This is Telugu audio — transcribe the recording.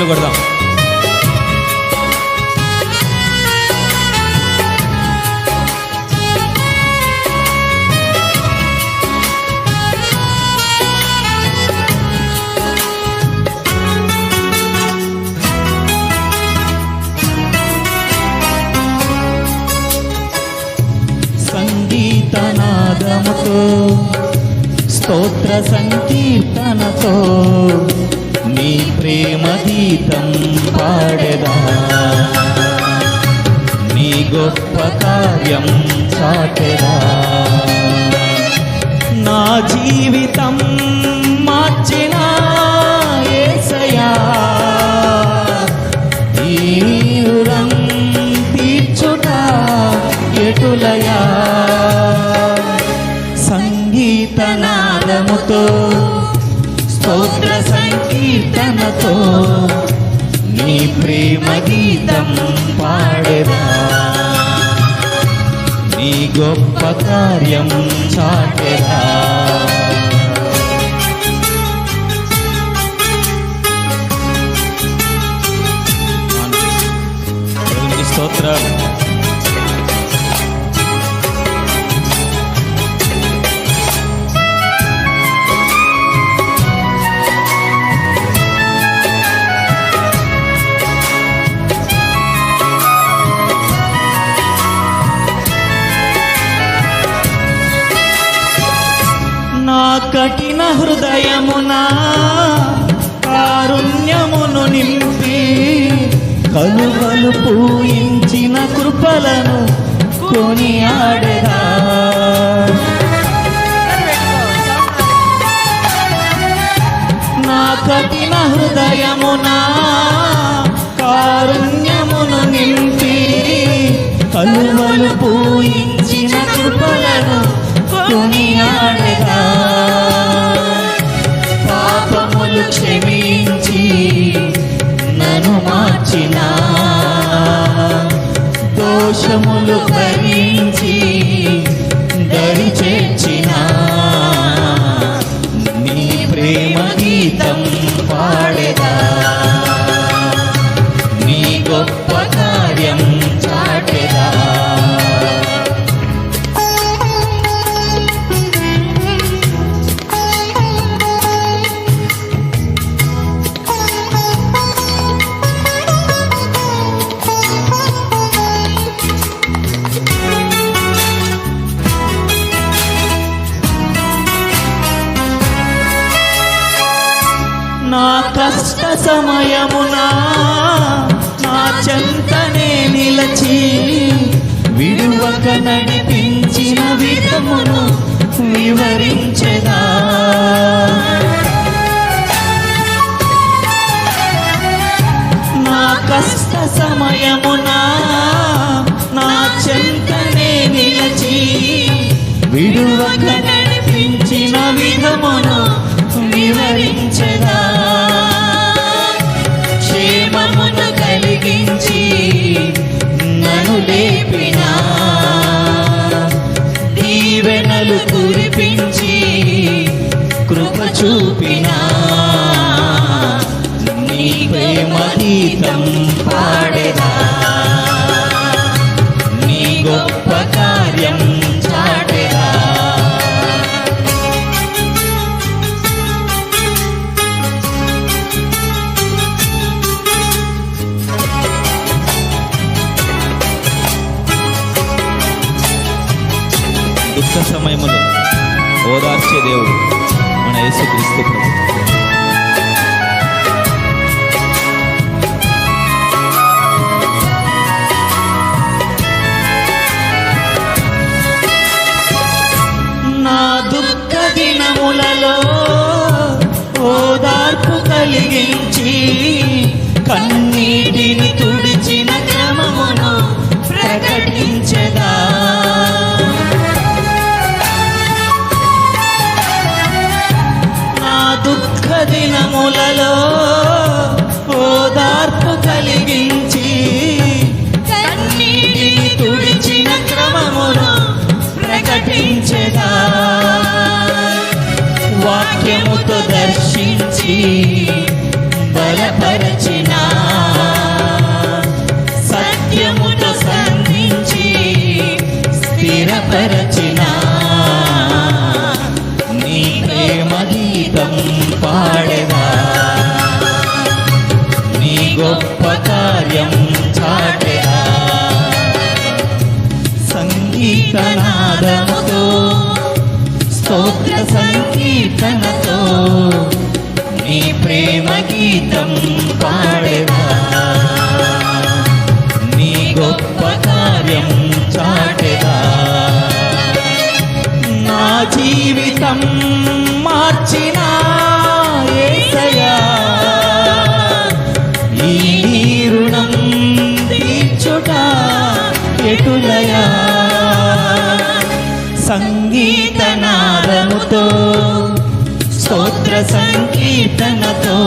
చప్పట్లు కొడదాం. సంగీతనాదముతో స్తోత్ర సంకీర్తనతో నీ ప్రేమ పాడదా. నీ గొప్ప కార్యం చాటెదా. నా జీవితం మార్చిన యేసయ్యా తీరం తీర్చుట ఎటులయా సంగీతనాదముతో స్తోత్ర సంకీర్తనతో నీ ప్రేమ గీతం పాడెదా నీ గొప్ప కార్యం చాటెదా కఠిన హృదయమునా కారుణ్యమును నింపి కలువలు పూయించిన కృపలను కొనియాడదా నా కఠిన హృదయమునా కారుణ్యమును నింపి కలువలు మార్చిన దోషములు భరించి కష్ట సమయమునా నా చెంతనే నిలచి విడువక నడిపించిన విధమును వివరించదా నా కష్ట సమయమునా నా చెంతనే నిలచి విడువక నడిపించిన విధమును లేపినా దీవెనలు కురిపించి కృప చూపినా నీ ప్రేమ గీతం ఓదార్చే దేవుడు మన యేసుక్రీస్తు ప్రభు. నా దుఃఖ దినములలో ఓదార్పు కలిగించి కన్నీటిని తుడి దినములలో ఓదార్పు కలిగించి కన్నీటిని తుడిచిన క్రమమును ప్రకటించదా? వాక్యముతో దర్శించి బలపరచిన సత్యముతో సంధించి స్థిరపరచి సంగీతనాదముతో స్తోత్ర సంకీర్తనతో నీ ప్రేమ గీతం పాడేదా కీర్తనతో